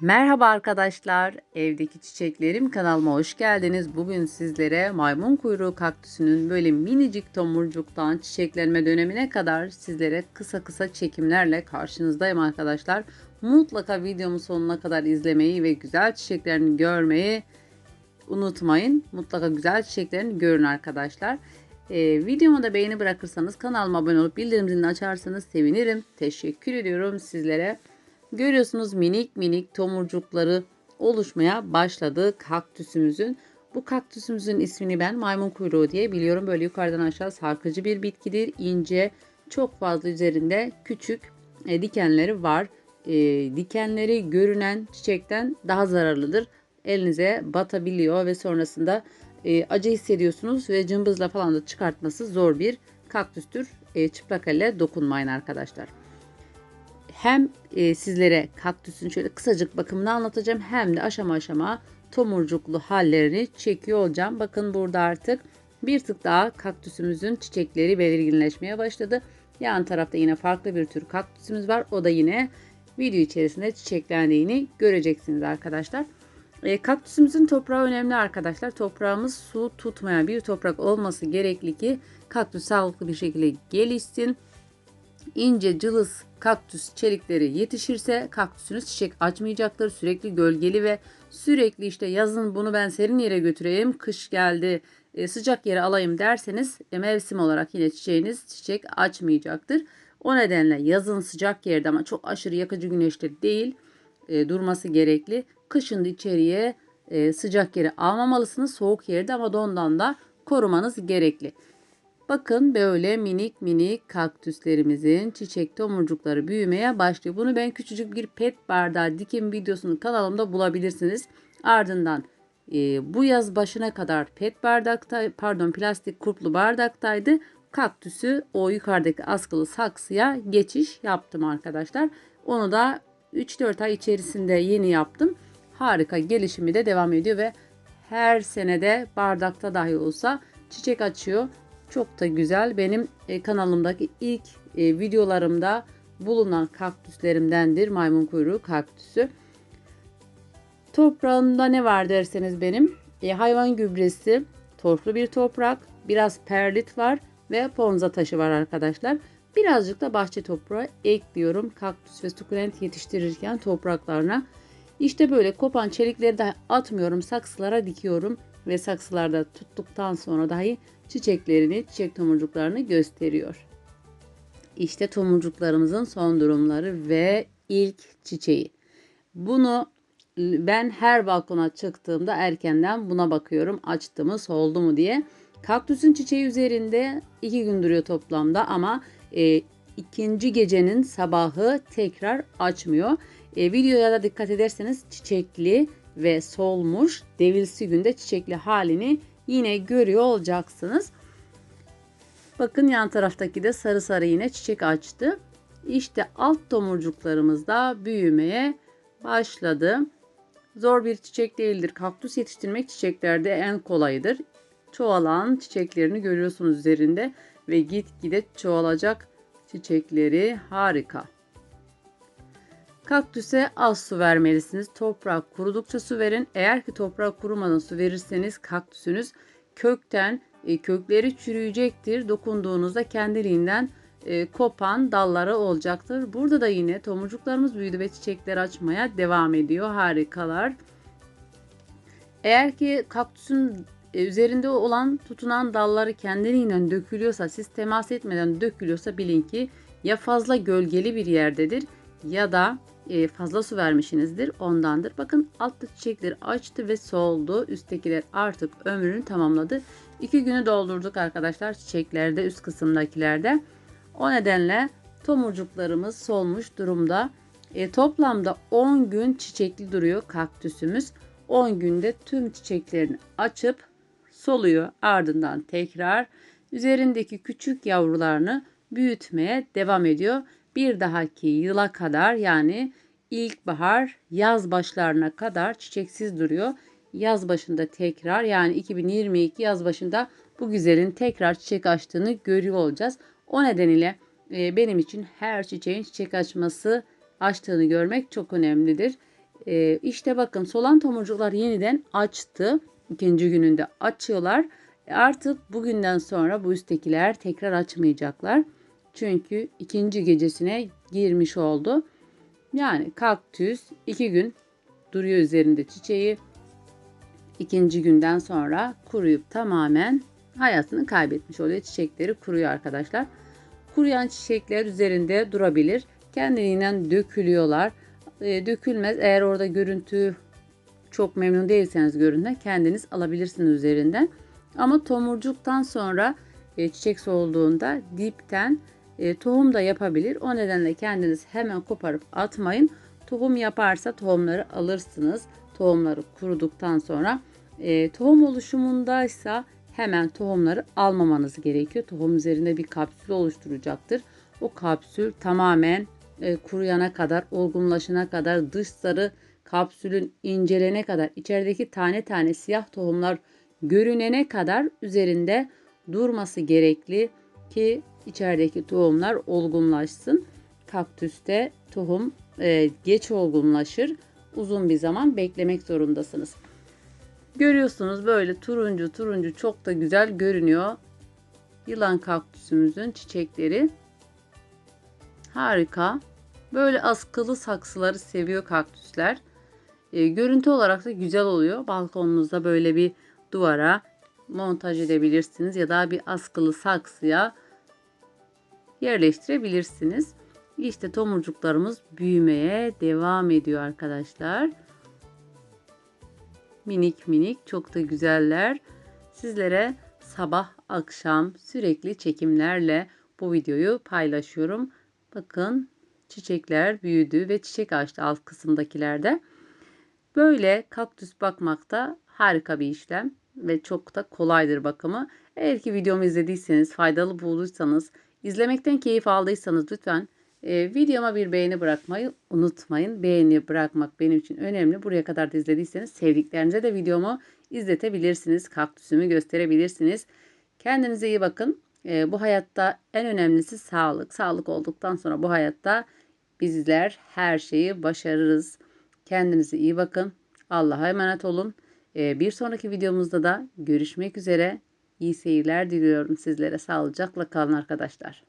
Merhaba arkadaşlar, evdeki çiçeklerim kanalıma hoş geldiniz. Bugün sizlere maymun kuyruğu kaktüsünün böyle minicik tomurcuktan çiçeklenme dönemine kadar sizlere kısa kısa çekimlerle karşınızdayım arkadaşlar. Mutlaka videomu sonuna kadar izlemeyi ve güzel çiçeklerini görmeyi unutmayın. Mutlaka güzel çiçeklerini görün arkadaşlar. Ee, videomu da beğeni bırakırsanız kanalıma abone olup bildirim zilini açarsanız sevinirim. Teşekkür ediyorum sizlere. Görüyorsunuz minik minik tomurcukları oluşmaya başladı kaktüsümüzün. Bu kaktüsümüzün ismini ben maymun kuyruğu diye biliyorum. Böyle yukarıdan aşağı sarkıcı bir bitkidir. İnce, çok fazla üzerinde küçük e, dikenleri var. E, dikenleri görünen çiçekten daha zararlıdır. Elinize batabiliyor ve sonrasında e, acı hissediyorsunuz ve cımbızla falan da çıkartması zor bir kaktüstür. E, çıplak elle dokunmayın arkadaşlar hem e, sizlere kaktüsün şöyle kısacık bakımını anlatacağım hem de aşama aşama tomurcuklu hallerini çekiyor olacağım. Bakın burada artık bir tık daha kaktüsümüzün çiçekleri belirginleşmeye başladı. Yan tarafta yine farklı bir tür kaktüsümüz var. O da yine video içerisinde çiçeklendiğini göreceksiniz arkadaşlar. E, kaktüsümüzün toprağı önemli arkadaşlar. Toprağımız su tutmayan bir toprak olması gerekli ki kaktüs sağlıklı bir şekilde gelişsin. İnce cılız kaktüs çelikleri yetişirse kaktüsünüz çiçek açmayacaktır. Sürekli gölgeli ve sürekli işte yazın bunu ben serin yere götüreyim, kış geldi e, sıcak yere alayım derseniz e, mevsim olarak yine çiçeğiniz çiçek açmayacaktır. O nedenle yazın sıcak yerde ama çok aşırı yakıcı güneşte değil e, durması gerekli. Kışın da içeriye e, sıcak yere almamalısınız. Soğuk yerde ama dondan da korumanız gerekli. Bakın böyle minik minik kaktüslerimizin çiçek tomurcukları büyümeye başlıyor. Bunu ben küçücük bir pet bardağı dikim videosunu kanalımda bulabilirsiniz. Ardından e, bu yaz başına kadar pet bardakta pardon plastik kuplu bardaktaydı. Kaktüsü o yukarıdaki askılı saksıya geçiş yaptım arkadaşlar. Onu da 3-4 ay içerisinde yeni yaptım. Harika gelişimi de devam ediyor ve her senede bardakta dahi olsa çiçek açıyor. Çok da güzel. Benim e, kanalımdaki ilk e, videolarımda bulunan kaktüslerimdendir. Maymun kuyruğu kaktüsü. Toprağımda ne var derseniz benim e, hayvan gübresi, torflu bir toprak, biraz perlit var ve ponza taşı var arkadaşlar. Birazcık da bahçe toprağı ekliyorum kaktüs ve sukulent yetiştirirken topraklarına. İşte böyle kopan çelikleri de atmıyorum saksılara dikiyorum ve saksılarda tuttuktan sonra dahi çiçeklerini, çiçek tomurcuklarını gösteriyor. İşte tomurcuklarımızın son durumları ve ilk çiçeği. Bunu ben her balkona çıktığımda erkenden buna bakıyorum. Açtı mı, soldu mu diye. Kaktüsün çiçeği üzerinde iki gün duruyor toplamda ama e, ikinci gecenin sabahı tekrar açmıyor. E, videoya da dikkat ederseniz çiçekli ve solmuş devilsi günde çiçekli halini yine görüyor olacaksınız. Bakın yan taraftaki de sarı sarı yine çiçek açtı. İşte alt tomurcuklarımız da büyümeye başladı. Zor bir çiçek değildir. Kaktüs yetiştirmek çiçeklerde en kolayıdır. Çoğalan çiçeklerini görüyorsunuz üzerinde ve gitgide çoğalacak çiçekleri harika. Kaktüse az su vermelisiniz. Toprak kurudukça su verin. Eğer ki toprak kurumadan su verirseniz kaktüsünüz kökten e, kökleri çürüyecektir. Dokunduğunuzda kendiliğinden e, kopan dalları olacaktır. Burada da yine tomurcuklarımız büyüdü ve çiçekler açmaya devam ediyor. Harikalar. Eğer ki kaktüsün e, üzerinde olan tutunan dalları kendiliğinden dökülüyorsa, siz temas etmeden dökülüyorsa bilin ki ya fazla gölgeli bir yerdedir ya da fazla su vermişsinizdir ondandır. Bakın altta çiçekleri açtı ve soldu. Üsttekiler artık ömrünü tamamladı. İki günü doldurduk arkadaşlar çiçeklerde üst kısımdakilerde. O nedenle tomurcuklarımız solmuş durumda. E, toplamda 10 gün çiçekli duruyor kaktüsümüz. 10 günde tüm çiçeklerini açıp soluyor. Ardından tekrar üzerindeki küçük yavrularını büyütmeye devam ediyor bir dahaki yıla kadar yani ilkbahar yaz başlarına kadar çiçeksiz duruyor. Yaz başında tekrar yani 2022 yaz başında bu güzelin tekrar çiçek açtığını görüyor olacağız. O nedeniyle e, benim için her çiçeğin çiçek açması açtığını görmek çok önemlidir. Ee, işte bakın solan tomurcuklar yeniden açtı. İkinci gününde açıyorlar. E, Artık bugünden sonra bu üsttekiler tekrar açmayacaklar. Çünkü ikinci gecesine girmiş oldu. Yani kaktüs iki gün duruyor üzerinde çiçeği. İkinci günden sonra kuruyup tamamen hayatını kaybetmiş oluyor. Çiçekleri kuruyor arkadaşlar. Kuruyan çiçekler üzerinde durabilir. Kendiliğinden dökülüyorlar. E, dökülmez. Eğer orada görüntü çok memnun değilseniz görüntüden kendiniz alabilirsiniz üzerinden. Ama tomurcuktan sonra e, çiçek solduğunda dipten e, tohum da yapabilir. O nedenle kendiniz hemen koparıp atmayın. Tohum yaparsa tohumları alırsınız. Tohumları kuruduktan sonra e, tohum oluşumundaysa hemen tohumları almamanız gerekiyor. Tohum üzerinde bir kapsül oluşturacaktır. O kapsül tamamen e, kuruyana kadar, olgunlaşana kadar, dış sarı kapsülün incelene kadar, içerideki tane tane siyah tohumlar görünene kadar üzerinde durması gerekli ki içerideki tohumlar olgunlaşsın. Kaktüste tohum e, geç olgunlaşır. Uzun bir zaman beklemek zorundasınız. Görüyorsunuz böyle turuncu turuncu çok da güzel görünüyor. Yılan kaktüsümüzün çiçekleri. Harika. Böyle askılı saksıları seviyor kaktüsler. E, görüntü olarak da güzel oluyor. Balkonunuzda böyle bir duvara montaj edebilirsiniz ya da bir askılı saksıya yerleştirebilirsiniz. İşte tomurcuklarımız büyümeye devam ediyor arkadaşlar. Minik minik çok da güzeller. Sizlere sabah akşam sürekli çekimlerle bu videoyu paylaşıyorum. Bakın çiçekler büyüdü ve çiçek açtı alt kısımdakilerde. Böyle kaktüs bakmakta harika bir işlem ve çok da kolaydır bakımı. Eğer ki videomu izlediyseniz, faydalı bulduysanız, izlemekten keyif aldıysanız lütfen e, videoma bir beğeni bırakmayı unutmayın. Beğeni bırakmak benim için önemli. Buraya kadar da izlediyseniz sevdiklerinize de videomu izletebilirsiniz. Kaktüsümü gösterebilirsiniz. Kendinize iyi bakın. E, bu hayatta en önemlisi sağlık. Sağlık olduktan sonra bu hayatta bizler her şeyi başarırız. Kendinize iyi bakın. Allah'a emanet olun. E, bir sonraki videomuzda da görüşmek üzere. İyi seyirler diliyorum sizlere. Sağlıcakla kalın arkadaşlar.